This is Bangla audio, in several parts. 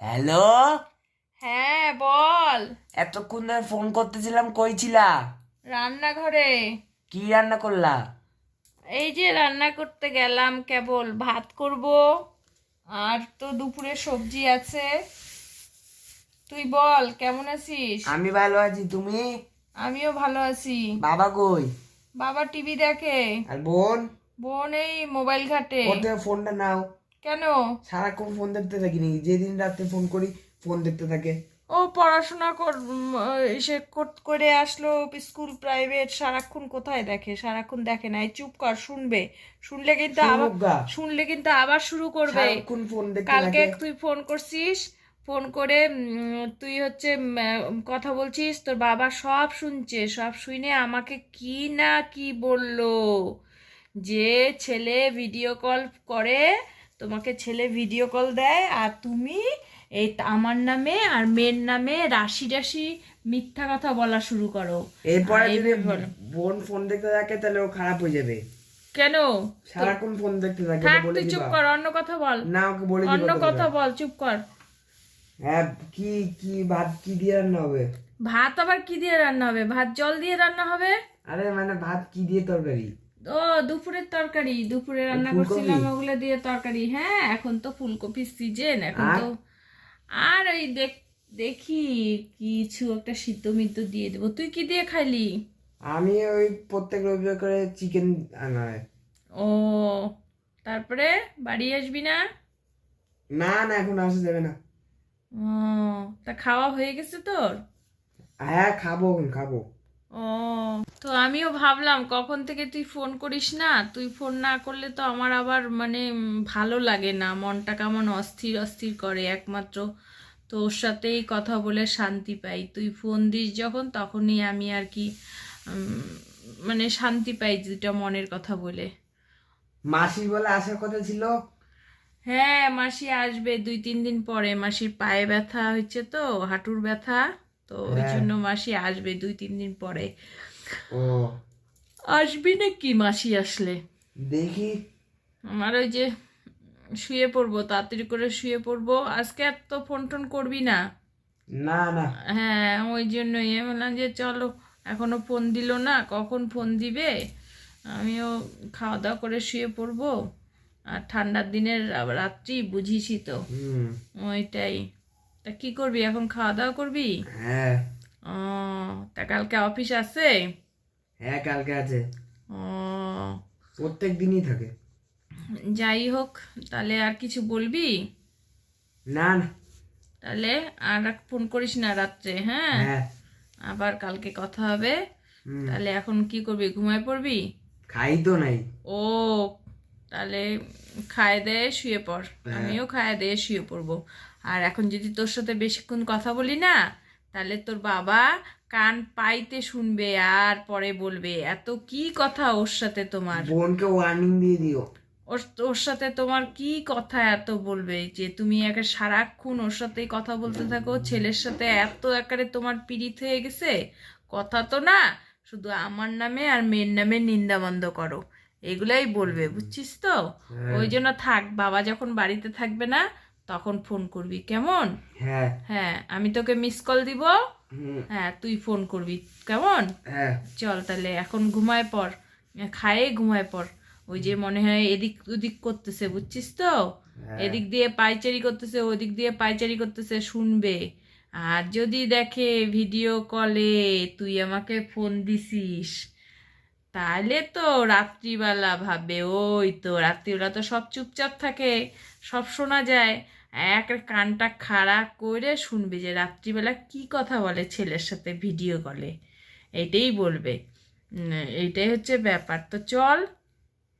হ্যালো? হ্যাঁ বল। এতক্ষণ ধরে ফোন করতেছিলাম কই ছিলা? রান্নাঘরে। কি রান্না করলা? এই যে রান্না করতে গেলাম কেবল। ভাত করব আর তো দুপুরে সবজি আছে। তুই বল কেমন আছিস? আমি ভালো আছি তুমি? আমিও ভালো আছি। বাবা কই? বাবা টিভি দেখে। আর বোন? বোন এই মোবাইল ঘাটে। ওর থেকে ফোনটা নাও। কেন? সারাক্ষণ ফোন দেখতে থাকি নাকি যেদিন রাতে ফোন করি ফোন দেখতে থাকে। ও পড়াশোনা সে করে আসলো স্কুল প্রাইভেট সারাক্ষণ কোথায় দেখে? সারাক্ষণ দেখে না এই চুপ কর শুনবে। শুনলে কিন্তু আবার শুনলে কিন্তু আবার শুরু করবে। সারাক্ষণ ফোন দেখতে কালকে তুই ফোন করছিস ফোন করে তুই হচ্ছে কথা বলছিস তোর বাবা সব শুনছে সব শুনে আমাকে কি না কি বলল? যে ছেলে ভিডিও কল করে তোমাকে ছেলে ভিডিও কল দেয় আর তুমি এই আমার নামে আর মেয়ের নামে রাশি রাশি মিথ্যা কথা বলা শুরু করো। এরপরে যদি বোন ফোন দেখতে থাকে তাহলে ও খারাপ হয়ে যাবে। কেন? সারাক্ষণ ফোন দেখতে থাকে তুই চুপ কর অন্য কথা বল। না ওকে বলে অন্য কথা বল চুপ কর। হ্যাঁ কি কি ভাত কি দিয়ে রান্না হবে? ভাত আবার কি দিয়ে রান্না হবে? ভাত জল দিয়ে রান্না হবে? আরে মানে ভাত কি দিয়ে তরকারি? ও দুপুরের তরকারি দুপুরে রান্না করছিলাম ওগুলো দিয়ে তরকারি। হ্যাঁ এখন তো ফুলকপির সিজন এখন তো আর ওই দেখ দেখি কিছু একটা সিদ্ধ মিদ্ধ দিয়ে দেবো। তুই কি দিয়ে খাইলি? আমি ওই প্রত্যেক রবিবার করে চিকেন আনা হয় ও তারপরে বাড়ি আসবি না? না না এখন আসা যাবে না। ও তা খাওয়া হয়ে গেছে তোর? হ্যাঁ খাব খাব। ও তো আমিও ভাবলাম কখন থেকে তুই ফোন করিস না? তুই ফোন না করলে তো আমার আবার মানে ভালো লাগে না। মনটা কেমন অস্থির অস্থির করে একমাত্র। তোর সাথেই কথা বলে শান্তি পাই। তুই ফোন দিস যখন তখনই আমি আর কি মানে শান্তি পাই দুটা মনের কথা বলে। মাসি বলে আসার কথা ছিল? হ্যাঁ মাসি আসবে। দুই তিন দিন পরে। মাসির পায়ে ব্যথা হচ্ছে তো হাঁটুর ব্যথা। তো ওই হ্যাঁ। জন্য মাসি আসবে দুই তিন দিন পরে। ও। আসবি নাকি মাসি আসলে? দেখি। আমার ওই যে শুয়ে পড়ব তাড়াতাড়ি করে শুয়ে পড়ব। আজকে আর তো ফোন টোন করবি না। না না। হ্যাঁ ওই জন্যই। আমি বললাম যে চলো এখনও ফোন দিল না কখন ফোন দিবে? আমিও খাওয়া দাওয়া করে শুয়ে পড়ব। আর ঠান্ডার দিনের রাত্রি বুঝিসই তো। ওইটাই। তা কি করবি? এখন খাওয়া দাওয়া করবি? হ্যাঁ। ও তা কালকে অফিস আছে? হ্যাঁ কালকে আছে। ও। প্রত্যেক দিনই থাকে। যাই হোক তাহলে আর কিছু বলবি? না না। তাহলে আর ফোন করিস না রাত্রে হ্যাঁ? হ্যাঁ। আবার কালকে কথা হবে। তাহলে এখন কি করবি? ঘুমায় পড়বি? খাই তো নাই। ও তাহলে খায় দেয়ে শুয়ে পড়। হ্যাঁ। আমিও খায় দেয়ে শুয়ে পড়ব। আর এখন যদি তোর সাথে বেশিক্ষণ কথা বলি না তাহলে তোর বাবা কান পাইতে শুনবে আর পরে বলবে। এত কি কথা ওর সাথে তোমার? বোনকে ওয়ার্নিং দিয়ে দিও। ওর ওর সাথে তোমার কি কথা এত বলবে? যে তুমি একে সারাক্ষণ ওর সাথেই কথা বলতে থাকো ছেলের সাথে এত একারে তোমার পীড়িত হয়ে গেছে। কথা তো না শুধু আমার নামে আর মেয়ের নামে নিন্দা বন্ধ করো। এগুলাই বলবে বুঝছিস তো? হ্যাঁ। ওই জন্য থাক বাবা যখন বাড়িতে থাকবে না তখন ফোন করবি কেমন? হ্যাঁ। হ্যাঁ আমি তোকে মিস কল দিব। হ্যাঁ তুই ফোন করবি কেমন? হ্যাঁ। চল তাহলে এখন ঘুমায় পর খায়ে ঘুমায় পর ওই যে মনে হয় এদিক ওদিক করতেছে বুঝছিস তো। এদিক দিয়ে পাইচারি করতেছে ওদিক দিয়ে পাইচারি করতেছে শুনবে। আর যদি দেখে ভিডিও কলে তুই আমাকে ফোন দিছিস তাহলে তো রাত্রিবেলা ভাবে ওই তো রাত্রিবেলা তো সব চুপচাপ থাকে সব শোনা যায়। এক কানটা খাড়া করে শুনবে যে রাত্রিবেলা কি কথা বলে ছেলের সাথে ভিডিও কলে এটাই বলবে। এইটাই হচ্ছে ব্যাপার। তো চল।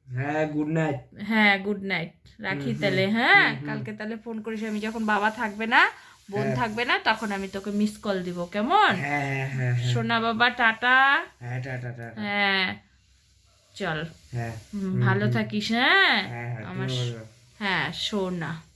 হ্যাঁ গুড নাইট হ্যাঁ গুড নাইট রাখি তাহলে হ্যাঁ? কালকে তাহলে ফোন করিস। আমি যখন বাবা থাকবে না বোন থাকবে না তখন আমি তোকে মিস কল দিব কেমন? হ্যাঁ হ্যাঁ হ্যাঁ হ্যাঁ। সোনা বাবা টাটা। হ্যাঁ হ্যাঁ চল। হ্যাঁ। ভালো থাকিস হ্যাঁ? হ্যাঁ হ্যাঁ আমার হ্যাঁ সোনা।